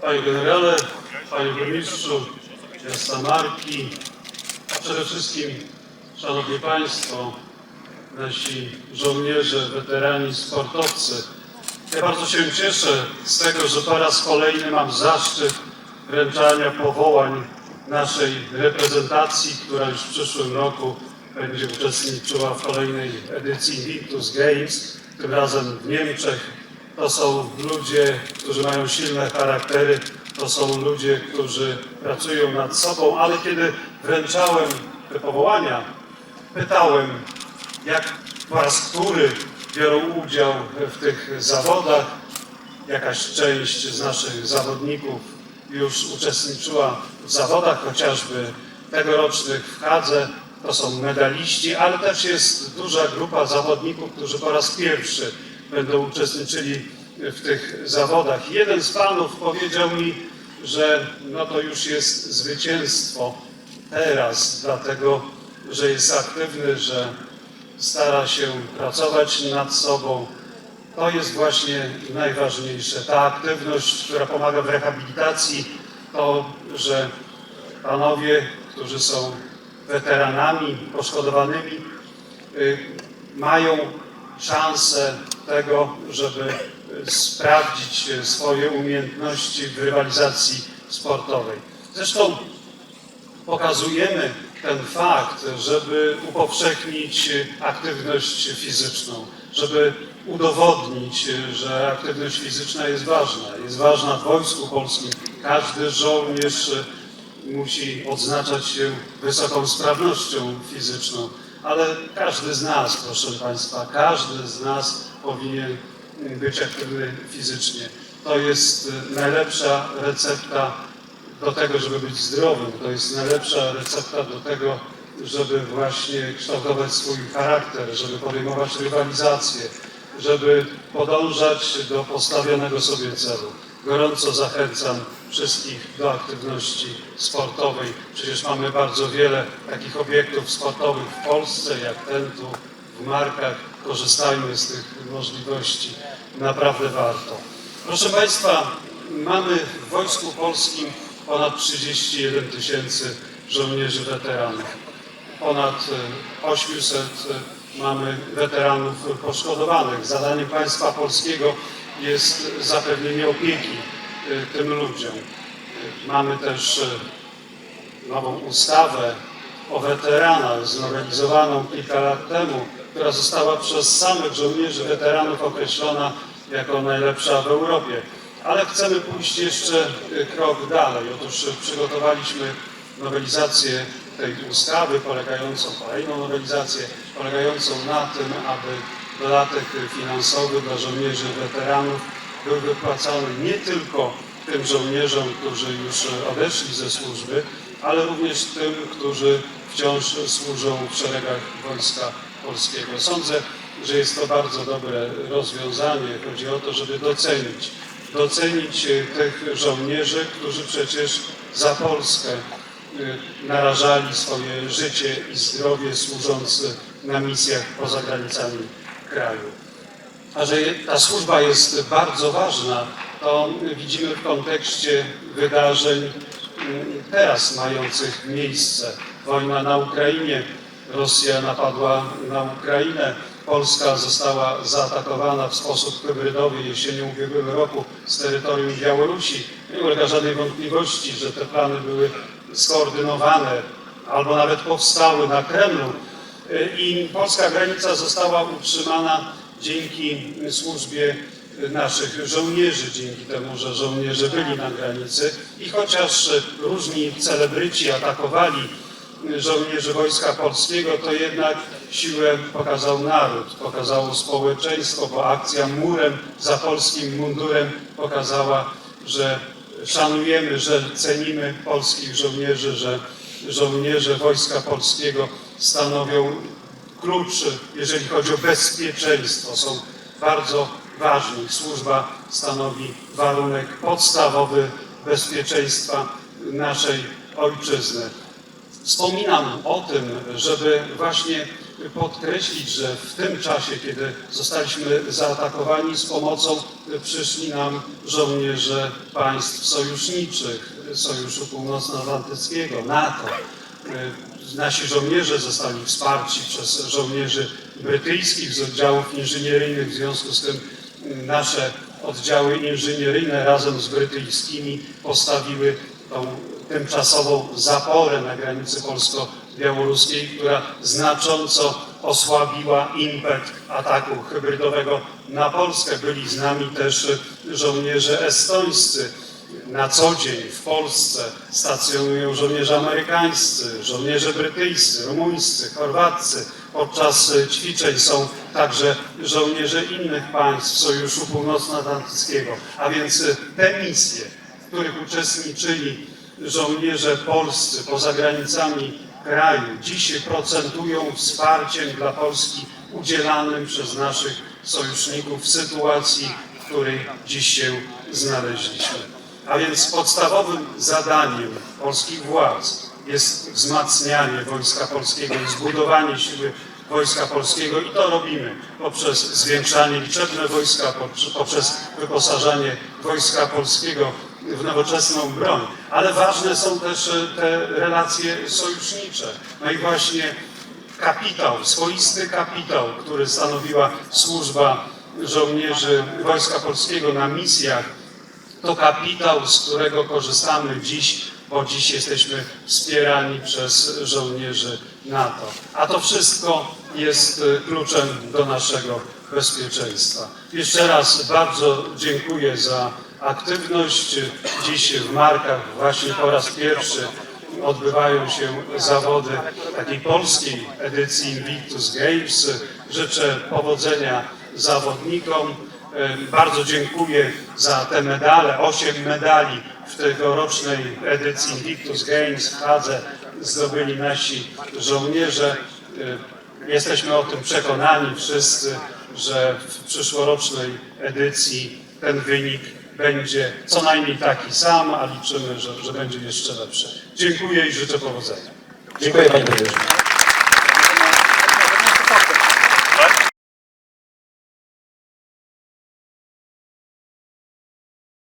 Panie Generale, Panie Burmistrzu, miasta Marki, a przede wszystkim Szanowni Państwo, nasi żołnierze, weterani, sportowcy. Ja bardzo się cieszę z tego, że po raz kolejny mam zaszczyt wręczania powołań naszej reprezentacji, która już w przyszłym roku będzie uczestniczyła w kolejnej edycji Invictus Games, tym razem w Niemczech. To są ludzie, którzy mają silne charaktery, to są ludzie, którzy pracują nad sobą, ale kiedy wręczałem te powołania, pytałem, jak po raz który biorą udział w tych zawodach. Jakaś część z naszych zawodników już uczestniczyła w zawodach, chociażby tegorocznych w Hadze. To są medaliści, ale też jest duża grupa zawodników, którzy po raz pierwszy będą uczestniczyli w tych zawodach. Jeden z panów powiedział mi, że no to już jest zwycięstwo teraz, dlatego że jest aktywny, że stara się pracować nad sobą. To jest właśnie najważniejsze. Ta aktywność, która pomaga w rehabilitacji, to, że panowie, którzy są weteranami, poszkodowanymi, y, mają szansę tego, żeby y, sprawdzić y, swoje umiejętności w rywalizacji sportowej. Zresztą pokazujemy ten fakt, żeby upowszechnić aktywność fizyczną, żeby udowodnić, że aktywność fizyczna jest ważna. Jest ważna w Wojsku Polskim. Każdy żołnierz musi odznaczać się wysoką sprawnością fizyczną, ale każdy z nas, proszę Państwa, każdy z nas powinien być aktywny fizycznie. To jest najlepsza recepta do tego, żeby być zdrowym. To jest najlepsza recepta do tego, żeby właśnie kształtować swój charakter, żeby podejmować rywalizację, żeby podążać do postawionego sobie celu. Gorąco zachęcam wszystkich do aktywności sportowej. Przecież mamy bardzo wiele takich obiektów sportowych w Polsce, jak ten tu w Markach. Korzystajmy z tych możliwości. Naprawdę warto. Proszę Państwa, mamy w Wojsku Polskim ponad 31 tysięcy żołnierzy weteranów. Ponad e, 800 e, mamy weteranów poszkodowanych. Zadaniem państwa polskiego jest zapewnienie opieki e, tym ludziom. E, Mamy też e, nową ustawę o weteranach, znowelizowaną kilka lat temu, która została przez samych żołnierzy weteranów określona jako najlepsza w Europie. Ale chcemy pójść jeszcze y, krok dalej. Otóż przygotowaliśmy nowelizację tej ustawy, polegającą, kolejną nowelizację, polegającą na tym, aby dodatek finansowy dla żołnierzy weteranów był wypłacany nie tylko tym żołnierzom, którzy już odeszli ze służby, ale również tym, którzy wciąż służą w szeregach Wojska Polskiego. Sądzę, że jest to bardzo dobre rozwiązanie. Chodzi o to, żeby docenić docenić e, tych żołnierzy, którzy przecież za Polskę e, narażali swoje życie i zdrowie służąc na misjach poza granicami kraju. A że ta służba jest bardzo ważna, to widzimy w kontekście wydarzeń mm, teraz mających miejsce. Wojna na Ukrainie, Rosja napadła na Ukrainę, Polska została zaatakowana w sposób hybrydowy jesienią ubiegłego roku z terytorium Białorusi. Nie ulega żadnej wątpliwości, że te plany były skoordynowane albo nawet powstały na Kremlu. I polska granica została utrzymana dzięki służbie naszych żołnierzy, dzięki temu, że żołnierze byli na granicy. I chociaż różni celebryci atakowali żołnierzy Wojska Polskiego, to jednak siłę pokazał naród, pokazało społeczeństwo, bo akcja murem za polskim mundurem pokazała, że szanujemy, że cenimy polskich żołnierzy, że żołnierze Wojska Polskiego stanowią klucz, jeżeli chodzi o bezpieczeństwo. Są bardzo ważni. Służba stanowi warunek podstawowy bezpieczeństwa naszej ojczyzny. Wspominam o tym, żeby właśnie podkreślić, że w tym czasie, kiedy zostaliśmy zaatakowani z pomocą, przyszli nam żołnierze państw sojuszniczych, Sojuszu Północnoatlantyckiego, NATO. Nasi żołnierze zostali wsparci przez żołnierzy brytyjskich z oddziałów inżynieryjnych, w związku z tym nasze oddziały inżynieryjne razem z brytyjskimi postawiły tą tymczasową zaporę na granicy polsko-białoruskiej, która znacząco osłabiła impet ataku hybrydowego na Polskę. Byli z nami też żołnierze estońscy. Na co dzień w Polsce stacjonują żołnierze amerykańscy, żołnierze brytyjscy, rumuńscy, chorwaccy. Podczas ćwiczeń są także żołnierze innych państw Sojuszu Północnoatlantyckiego. A więc te misje, w których uczestniczyli żołnierze polscy poza granicami kraju, dzisiaj procentują wsparciem dla Polski udzielanym przez naszych sojuszników w sytuacji, w której dziś się znaleźliśmy. A więc podstawowym zadaniem polskich władz jest wzmacnianie Wojska Polskiego i zbudowanie siły Wojska Polskiego i to robimy poprzez zwiększanie liczebne wojska, poprze- poprzez wyposażanie Wojska Polskiego w nowoczesną broń. Ale ważne są też e, te relacje sojusznicze. No i właśnie kapitał, swoisty kapitał, który stanowiła służba żołnierzy Wojska Polskiego na misjach, to kapitał, z którego korzystamy dziś, bo dziś jesteśmy wspierani przez żołnierzy NATO. A to wszystko jest e, kluczem do naszego bezpieczeństwa. Jeszcze raz bardzo dziękuję za aktywność. Dziś w Markach właśnie po raz pierwszy odbywają się zawody takiej polskiej edycji Invictus Games. Życzę powodzenia zawodnikom. Bardzo dziękuję za te medale, osiem medali w tegorocznej edycji Invictus Games w Hadze zdobyli nasi żołnierze. Jesteśmy o tym przekonani wszyscy, że w przyszłorocznej edycji ten wynik będzie co najmniej taki sam, a liczymy, że, że będzie jeszcze lepszy. Dziękuję i życzę powodzenia. Dziękuję Panie Premierze.